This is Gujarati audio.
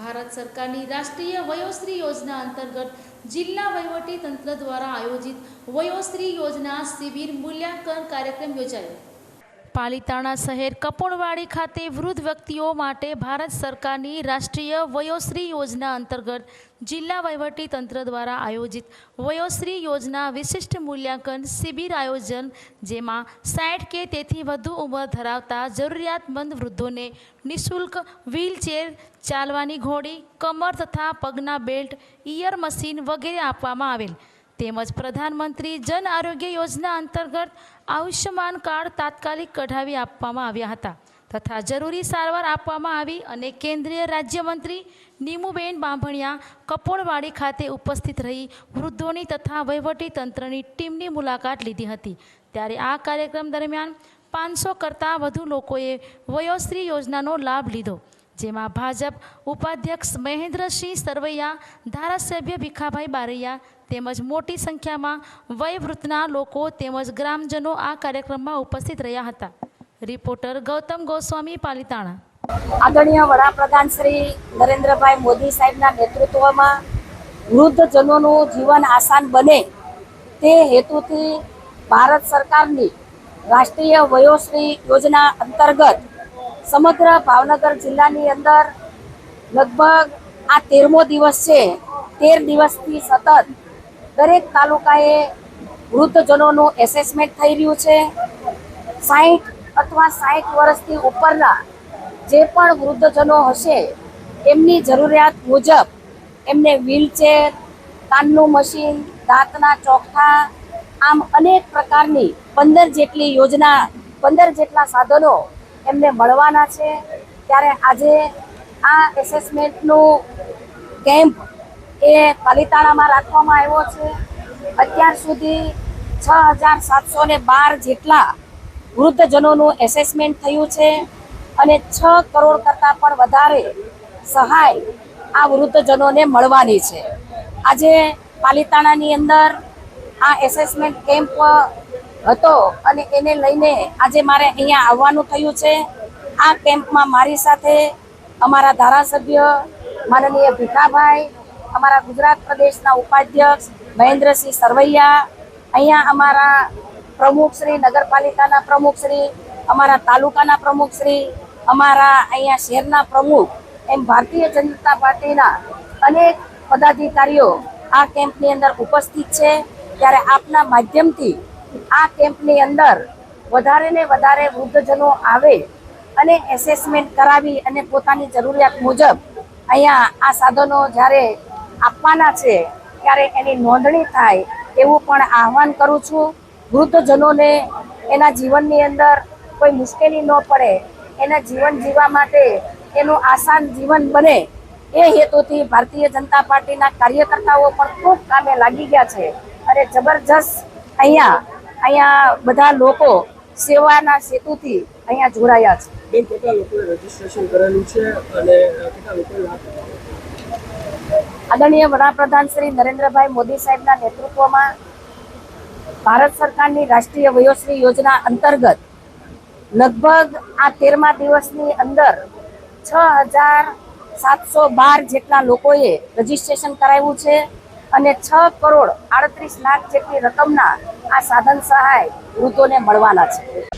ભારત સરકારની રાષ્ટ્રીય વયોશ્રી યોજના અંતર્ગત જિલ્લા વહીવટી તંત્ર દ્વારા આયોજિત વયોશ્રી યોજના શિબિર મૂલ્યાંકન કાર્યક્રમ યોજાયો. પાલિતાણા શહેર કપોળવાડી ખાતે વૃદ્ધ વ્યક્તિઓ માટે ભારત સરકારની રાષ્ટ્રીય વયોશ્રી યોજના અંતર્ગત જિલ્લા વહીવટી તંત્ર દ્વારા આયોજિત વયોશ્રી યોજના વિશિષ્ટ મૂલ્યાંકન શિબિર આયોજન, જેમાં સાઠ કે તેથી વધુ ઉંમર ધરાવતા જરૂરિયાતમંદ વૃદ્ધોને નિઃશુલ્ક વ્હીલચેર ચાલવાની ઘોડી, કમર તથા પગના બેલ્ટ, ઇયર મશીન વગેરે આપવામાં આવેલ. તેમજ પ્રધાનમંત્રી જન આરોગ્ય યોજના અંતર્ગત આયુષ્યમાન કાર્ડ તાત્કાલિક કઢાવી આપવામાં આવ્યા હતા તથા જરૂરી સારવાર આપવામાં આવી અને કેન્દ્રીય રાજ્યમંત્રી નીમુબેન બાંભણિયા કપોળવાડી ખાતે ઉપસ્થિત રહી વૃદ્ધોની તથા વહીવટી તંત્રની ટીમની મુલાકાત લીધી હતી. ત્યારે આ કાર્યક્રમ દરમિયાન પાંચસો કરતાં વધુ લોકોએ વયોશ્રી યોજનાનો લાભ લીધો. જેમાં ભાજપ ઉપાધ્યક્ષ મહેન્દ્રસિંહ સરવૈયા, ધારાસભ્ય ભીખાભાઈ બારૈયા તેમજ મોટી સંખ્યામાં વયવૃત્તના લોકો તેમજ ગ્રામજનો આ કાર્યક્રમમાં ઉપસ્થિત રહ્યા હતા. રિપોર્ટર ગૌતમ ગોસ્વામી, પાલિતાણા. આદરણીય વડાપ્રધાન શ્રી નરેન્દ્રભાઈ મોદી સાહેબના નેતૃત્વમાં વૃદ્ધજનોનું જીવન આસાન બને તે હેતુથી ભારત સરકારની રાષ્ટ્રીય વયોશ્રી યોજના અંતર્ગત સમગ્ર ભાવનગર જિલ્લાની અંદર લગભગ આ તેરમો દિવસ છે. તેર દિવસથી સતત દરેક તાલુકાએ વૃદ્ધજનોનું એસેસમેન્ટ થઈ રહ્યું છે. સાહીઠ અથવા સાહીઠ વર્ષથી ઉપરના જે પણ વૃદ્ધજનો હશે, એમની જરૂરિયાત મુજબ એમને વ્હીલચેર, કાનનું મશીન, દાંતના ચોખા, આમ અનેક પ્રકારની પંદર જેટલી યોજના, પંદર જેટલા સાધનો એમને મળવાના છે. ત્યારે આજે આ એસેસમેન્ટનું કેમ્પ એ પાલિતાણામાં રાખવામાં આવ્યો છે. અત્યાર સુધી છ હજાર સાતસો ને બાર જેટલા વૃદ્ધજનોનું એસેસમેન્ટ થયું છે અને છ કરોડ કરતાં પણ વધારે સહાય આ વૃદ્ધજનોને મળવાની છે. આજે પાલિતાણાની અંદર આ એસેસમેન્ટ કેમ્પ હતો અને એને લઈને આજે મારે અહીંયા આવવાનું થયું છે. આ કેમ્પમાં મારી સાથે અમારા ધારાસભ્ય માનનીય ભીખાભાઈ, અમારા ગુજરાત પ્રદેશના ઉપાધ્યક્ષ મહેન્દ્રસિંહ સરવૈયા, અહીંયા અમારા પ્રમુખશ્રી નગરપાલિકાના પ્રમુખશ્રી અમારા તાલુકાના પ્રમુખશ્રી અમારા અહીંયા શહેરના પ્રમુખ એમ ભારતીય જનતા પાર્ટીના અનેક પદાધિકારીઓ આ કેમ્પની અંદર ઉપસ્થિત છે. ત્યારે આપના માધ્યમથી આ કેમ્પની અંદર વધારે ને વધારે વૃદ્ધજનો આવે અને એસેસમેન્ટ કરાવી અને પોતાની જરૂરિયાત મુજબ અહીંયા આ સાધનો જ્યારે આપવાના છે, ત્યારે એની નોંધણી થાય એવું પણ આહવાન કરું છું. વૃદ્ધજનોને એના જીવનની અંદર કોઈ મુશ્કેલી ન પડે, એના જીવન જીવવા માટે એનું આસાન જીવન બને એ હેતુથી ભારતીય જનતા પાર્ટીના કાર્યકર્તાઓ પણ ખૂબ કામે લાગી ગયા છે. અને જબરજસ્ત અહીંયા અહીંયા બધા લોકો સેવાના સેતુથી અહીંયા જોડાયા છે. બેન કેટલા લોકોએ રજીસ્ટ્રેશન કરેલું છે અને કેટલા લોકોએ લાભ આદરણીય વડાપ્રધાન શ્રી નરેન્દ્રભાઈ મોદી સાહેબના નેતૃત્વમાં ભારત સરકારની રાષ્ટ્રીય વયોશ્રી યોજના અંતર્ગત લગભગ આ તેરમા દિવસની અંદર છ હજાર સાતસો બાર જેટલા લોકોએ રજીસ્ટ્રેશન કરાવ્યું છે. અને છ કરોડ આડત્રીસ લાખ જેટલી રકમના આ સાધન સહાય વૃદ્ધોને મળવાના છે.